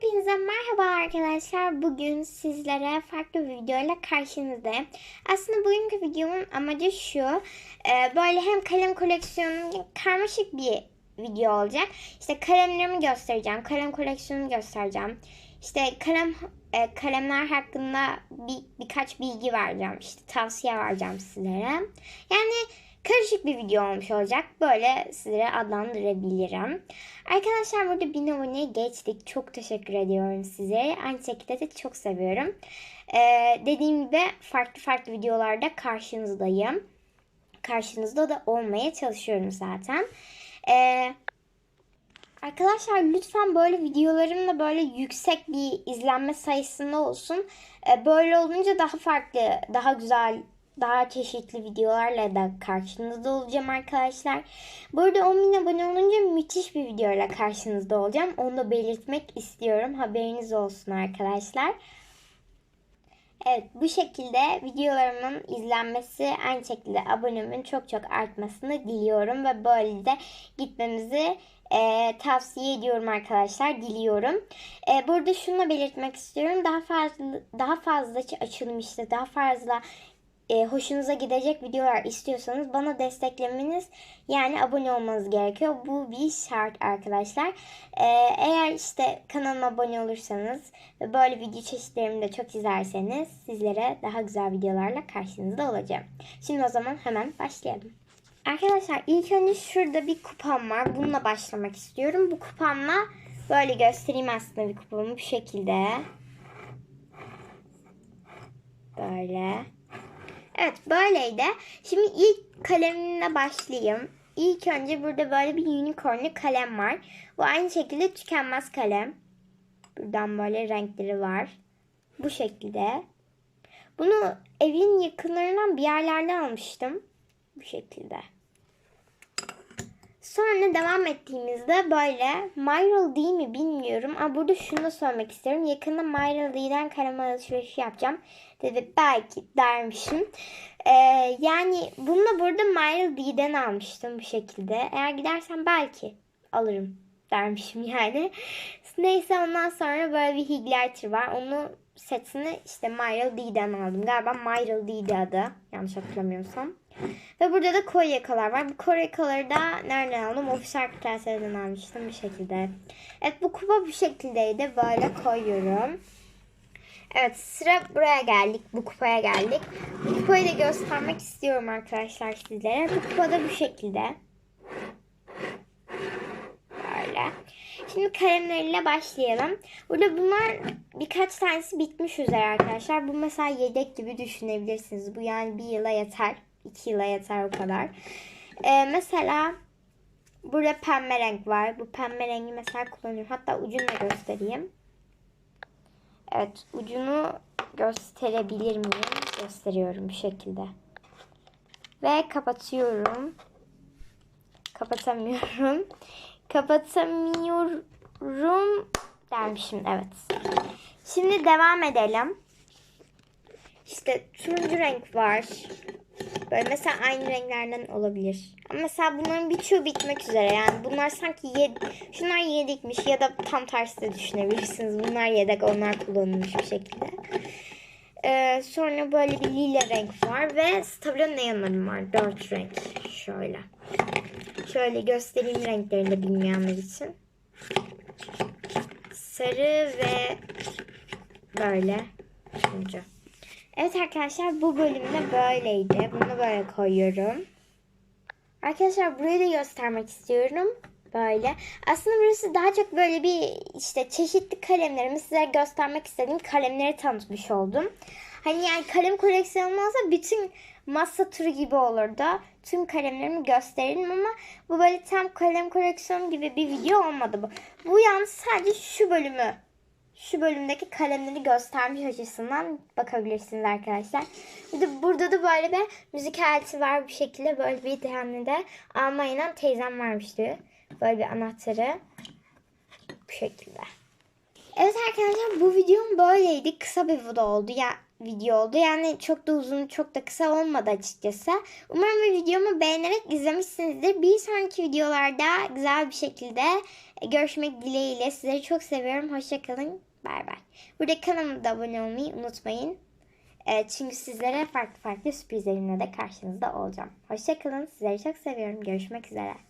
Hepinize merhaba arkadaşlar. Bugün sizlere farklı bir videoyla karşınızdayım. Aslında bugünkü videomun amacı şu. e, Böyle hem kalem koleksiyonum karmaşık bir video olacak. İşte kalemlerimi göstereceğim. Kalem koleksiyonumu göstereceğim. İşte kalem e, kalemler hakkında bir, birkaç bilgi vereceğim. İşte tavsiye vereceğim sizlere. Yani karışık bir video olmuş olacak. Böyle sizlere adlandırabilirim. Arkadaşlar burada bin aboneye geçtik. Çok teşekkür ediyorum size. Aynı şekilde de çok seviyorum. Ee, dediğim gibi farklı farklı videolarda karşınızdayım. Karşınızda da olmaya çalışıyorum zaten. Ee, Arkadaşlar lütfen böyle videolarım da böyle yüksek bir izlenme sayısında olsun. Ee, Böyle olunca daha farklı, daha güzel, daha çeşitli videolarla da karşınızda olacağım arkadaşlar. Burada 10 bin abone olunca müthiş bir videoyla karşınızda olacağım. Onu da belirtmek istiyorum. Haberiniz olsun arkadaşlar. Evet bu şekilde videolarımın izlenmesi aynı şekilde abonemin çok çok artmasını diliyorum ve böyle de gitmemizi e, tavsiye ediyorum arkadaşlar diliyorum. E, burada şunu da belirtmek istiyorum daha fazla daha fazla açılmıştı daha fazla e, hoşunuza gidecek videolar istiyorsanız bana desteklemeniz yani abone olmanız gerekiyor. Bu bir şart arkadaşlar. E, eğer işte kanalıma abone olursanız ve böyle video çeşitlerimi de çok izlerseniz sizlere daha güzel videolarla karşınızda olacağım. Şimdi o zaman hemen başlayalım. Arkadaşlar ilk önce şurada bir kupam var. Bununla başlamak istiyorum. Bu kupamla böyle göstereyim aslında bir kupamı bu şekilde. Böyle. Evet böyleydi. Şimdi ilk kalemimle başlayayım. İlk önce burada böyle bir unicornlu kalem var. Bu aynı şekilde tükenmez kalem. Buradan böyle renkleri var. Bu şekilde. Bunu evin yakınlarından bir yerlerden almıştım. Bu şekilde. Sonra devam ettiğimizde böyle Myral değil mi bilmiyorum. Ama burada şunu da söylemek istiyorum. Yakında Myral D'den kalem alışverişi yapacağım. Dedi belki dermişim. Ee, yani bunu da burada Myral D'den almıştım bu şekilde. Eğer gidersem belki alırım dermişim yani. Neyse ondan sonra böyle bir highlighter var. Onu setini işte Myral D'den aldım. Galiba Myral D'di adı. Yanlış hatırlamıyorsam. Ve burada da koy yakalar var. Bu koy yakaları da nereden aldım? Ofisel kırtasiye'den almıştım bir şekilde. Evet bu kupa bu şekildeydi. Böyle koyuyorum. Evet sıra buraya geldik. Bu kupaya geldik. Bu kupayı da göstermek istiyorum arkadaşlar sizlere. Bu kupa da bu şekilde. Böyle. Şimdi kalemleriyle başlayalım. Burada bunlar birkaç tanesi bitmiş üzere arkadaşlar. Bu mesela yedek gibi düşünebilirsiniz. Bu yani bir yıla yeter. iki yıla yeter o kadar. Ee, mesela burada pembe renk var. Bu pembe rengi mesela kullanıyorum. Hatta ucunu da göstereyim. Evet ucunu gösterebilir miyim? Gösteriyorum bu şekilde. Ve kapatıyorum. Kapatamıyorum. Kapatamıyorum dermişim evet. Şimdi devam edelim. İşte turuncu renk var. Böyle mesela aynı renklerden olabilir. Ama mesela bunların birçoğu bitmek üzere. Yani bunlar sanki yed şunlar yedekmiş ya da tam tersi de düşünebilirsiniz. Bunlar yedek onlar kullanılmış bir şekilde. Ee, sonra böyle bir lila renk var ve Stabilo neonlarım var. Dört renk. Şöyle. Şöyle göstereyim renklerini de bilmeyenler için. Sarı ve böyle turuncu. Evet arkadaşlar bu bölümde böyleydi. Bunu böyle koyuyorum. Arkadaşlar burayı da göstermek istiyorum. Böyle. Aslında burası daha çok böyle bir işte çeşitli kalemlerimi size göstermek istediğim kalemleri tanıtmış oldum. Hani yani kalem koleksiyonum olsa bütün masa turu gibi olurdu. Tüm kalemlerimi gösteririm ama bu böyle tam kalem koleksiyonu gibi bir video olmadı bu. Bu yalnız sadece şu bölümü şu bölümdeki kalemleri göstermiş açısından bakabilirsiniz arkadaşlar. Bir de burada da böyle bir müzik aleti var bu şekilde. Böyle bir tane de Almanya'dan teyzem vermişti. Böyle bir anahtarı. Bu şekilde. Evet arkadaşlar bu videom böyleydi. Kısa bir video oldu. Ya video oldu. Yani çok da uzun çok da kısa olmadı açıkçası. Umarım videomu beğenerek izlemişsinizdir. Bir sonraki videolarda güzel bir şekilde görüşmek dileğiyle. Sizleri çok seviyorum. Hoşçakalın. Bay bay. Burada kanalıma abone olmayı unutmayın. E, çünkü sizlere farklı farklı sürprizlerimle de karşınızda olacağım. Hoşçakalın. Sizleri çok seviyorum. Görüşmek üzere.